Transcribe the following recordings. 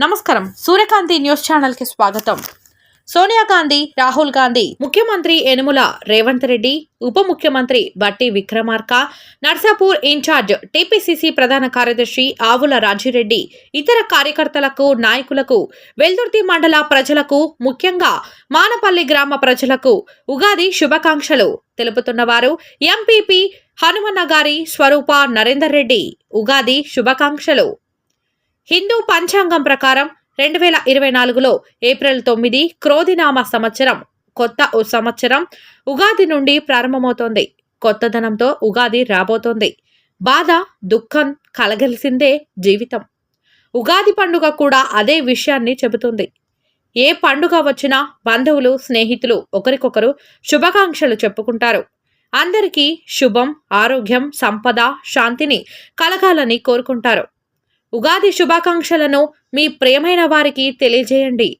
నమస్కారం. సూర్యకాంతి న్యూస్ ఛానల్కి స్వాగతం. సోనియా గాంధీ రాహుల్ గాంధీ ముఖ్యమంత్రి యనుమల రేవంత్ రెడ్డి ఉప ముఖ్యమంత్రి బట్టి విక్రమార్క నర్సాపూర్ ఇన్ఛార్జ్ టీపీసీసీ ప్రధాన కార్యదర్శి ఆవుల రాజిరెడ్డి ఇతర కార్యకర్తలకు నాయకులకు వెల్దుర్తి మండల ప్రజలకు ముఖ్యంగా మానపల్లి గ్రామ ప్రజలకు ఉగాది శుభాకాంక్షలు తెలుపుతున్నవారు ఎంపీపీ హనుమన్న గారి స్వరూప నరేందర్ రెడ్డి. ఉగాది శుభాకాంక్షలు. హిందూ పంచాంగం ప్రకారం రెండు వేల ఇరవై నాలుగులో ఏప్రిల్ తొమ్మిది క్రోధినామ సంవత్సరం కొత్త సంవత్సరం ఉగాది నుండి ప్రారంభమవుతోంది. కొత్తదనంతో ఉగాది రాబోతోంది. బాధ దుఃఖం కలగలిసిందే జీవితం. ఉగాది పండుగ కూడా అదే విషయాన్ని చెబుతుంది. ఏ పండుగ వచ్చినా బంధువులు స్నేహితులు ఒకరికొకరు శుభాకాంక్షలు చెప్పుకుంటారు. అందరికీ శుభం ఆరోగ్యం సంపద శాంతిని కలగాలని కోరుకుంటారు. ఉగాది శుభాకాంక్షలను మీ ప్రియమైన వారికి తెలియజేయండి.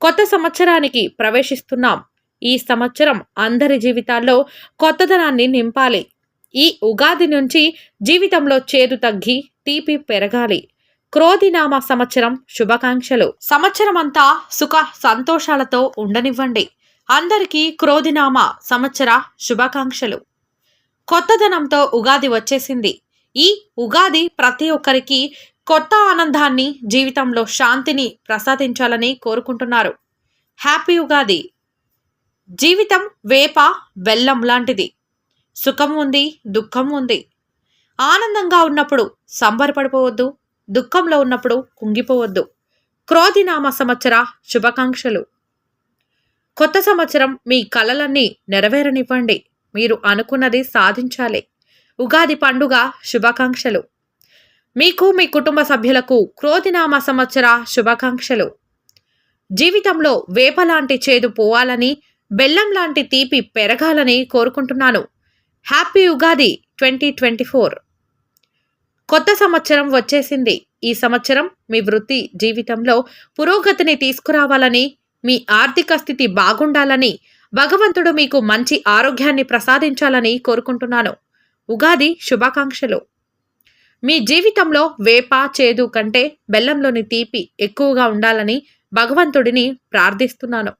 కొత్త సంవత్సరానికి ప్రవేశిస్తున్నాం. ఈ సంవత్సరం అందరి జీవితాల్లో కొత్తదనాన్ని నింపాలి. ఈ ఉగాది నుంచి జీవితంలో చేదు తగ్గి తీపి పెరగాలి. క్రోధినామ సంవత్సరం శుభాకాంక్షలు. సంవత్సరమంతా సుఖ సంతోషాలతో ఉండనివ్వండి. అందరికీ క్రోధినామ సంవత్సర శుభాకాంక్షలు. కొత్తదనంతో ఉగాది వచ్చేసింది. ఈ ఉగాది ప్రతి ఒక్కరికి కొత్త ఆనందాన్ని జీవితంలో శాంతిని ప్రసాదించాలని కోరుకుంటున్నారు. హ్యాపీ ఉగాది. జీవితం వేప బెల్లం లాంటిది. సుఖం ఉంది దుఃఖం ఉంది. ఆనందంగా ఉన్నప్పుడు సంబరపడిపోవద్దు దుఃఖంలో ఉన్నప్పుడు కుంగిపోవద్దు. క్రోధినామ సంవత్సర శుభాకాంక్షలు. కొత్త సంవత్సరం మీ కలలన్నీ నెరవేరనివ్వండి. మీరు అనుకున్నది సాధించాలి. ఉగాది పండుగ శుభాకాంక్షలు. మీకు మీ కుటుంబ సభ్యులకు క్రోధినామ సంవత్సర శుభాకాంక్షలు. జీవితంలో వేప లాంటి చేదు పోవాలని బెల్లం లాంటి తీపి పెరగాలని కోరుకుంటున్నాను. Happy Ugadi twenty twenty four. కొత్త సంవత్సరం వచ్చేసింది. ఈ సంవత్సరం మీ వృత్తి జీవితంలో పురోగతిని తీసుకురావాలని మీ ఆర్థిక స్థితి బాగుండాలని భగవంతుడు మీకు మంచి ఆరోగ్యాన్ని ప్రసాదించాలని కోరుకుంటున్నాను. ఉగాది శుభాకాంక్షలు. మీ జీవితంలో వేప చేదు కంటే బెల్లంలోని తీపి ఎక్కువగా ఉండాలని భగవంతుడిని ప్రార్థిస్తున్నాను.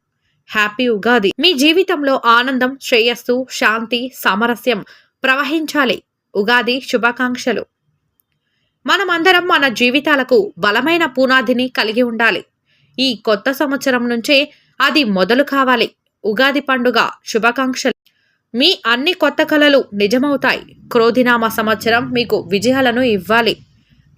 హ్యాపీ ఉగాది. మీ జీవితంలో ఆనందం శ్రేయస్సు శాంతి సామరస్యం ప్రవహించాలి. ఉగాది శుభాకాంక్షలు. మనమందరం మన జీవితాలకు బలమైన పునాదిని కలిగి ఉండాలి. ఈ కొత్త సంవత్సరం నుంచే అది మొదలు కావాలి. ఉగాది పండుగ శుభాకాంక్షలు. మీ అన్ని కొత్త కళలు నిజమవుతాయి. క్రోధినామ సంవత్సరం మీకు విజయాలను ఇవ్వాలి.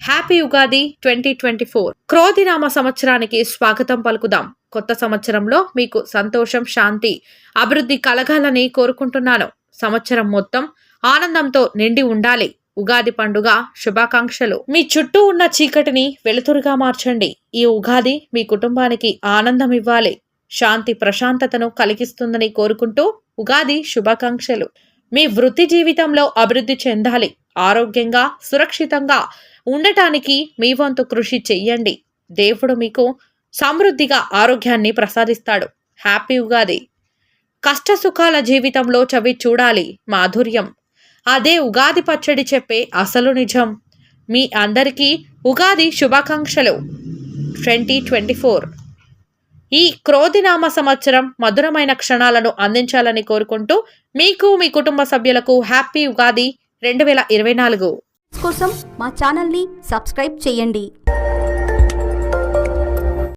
Happy Ugadi twenty twenty four. క్రోధినామ సంవత్సరానికి స్వాగతం పలుకుదాం. కొత్త సంవత్సరంలో మీకు సంతోషం శాంతి అభివృద్ధి కలగాలని కోరుకుంటున్నాను. సంవత్సరం మొత్తం ఆనందంతో నిండి ఉండాలి. ఉగాది పండుగ శుభాకాంక్షలు. మీ చుట్టూ ఉన్న చీకటిని వెలుతురుగా మార్చండి. ఈ ఉగాది మీ కుటుంబానికి ఆనందం ఇవ్వాలి. శాంతి ప్రశాంతతను కలిగిస్తుందని కోరుకుంటూ ఉగాది శుభాకాంక్షలు. మీ వృత్తి జీవితంలో అభివృద్ధి చెందాలి. ఆరోగ్యంగా సురక్షితంగా ఉండటానికి మీ వంతు కృషి చెయ్యండి. దేవుడు మీకు సమృద్ధిగా ఆరోగ్యాన్ని ప్రసాదిస్తాడు. హ్యాపీ ఉగాది. కష్ట సుఖాల జీవితంలో చవి చూడాలి. మాధుర్యం. అదే ఉగాది పచ్చడి చెప్పే అసలు నిజం. మీ అందరికీ ఉగాది శుభాకాంక్షలు. Twenty twenty four. ఈ క్రోధినామ సంవత్సరం మధురమైన క్షణాలను అందించాలని కోరుకుంటూ మీకు మీ కుటుంబ సభ్యులకు హ్యాపీ ఉగాది రెండు వేల ఇరవై నాలుగు. కోసం మా ఛానల్ని సబ్స్క్రైబ్ చేయండి.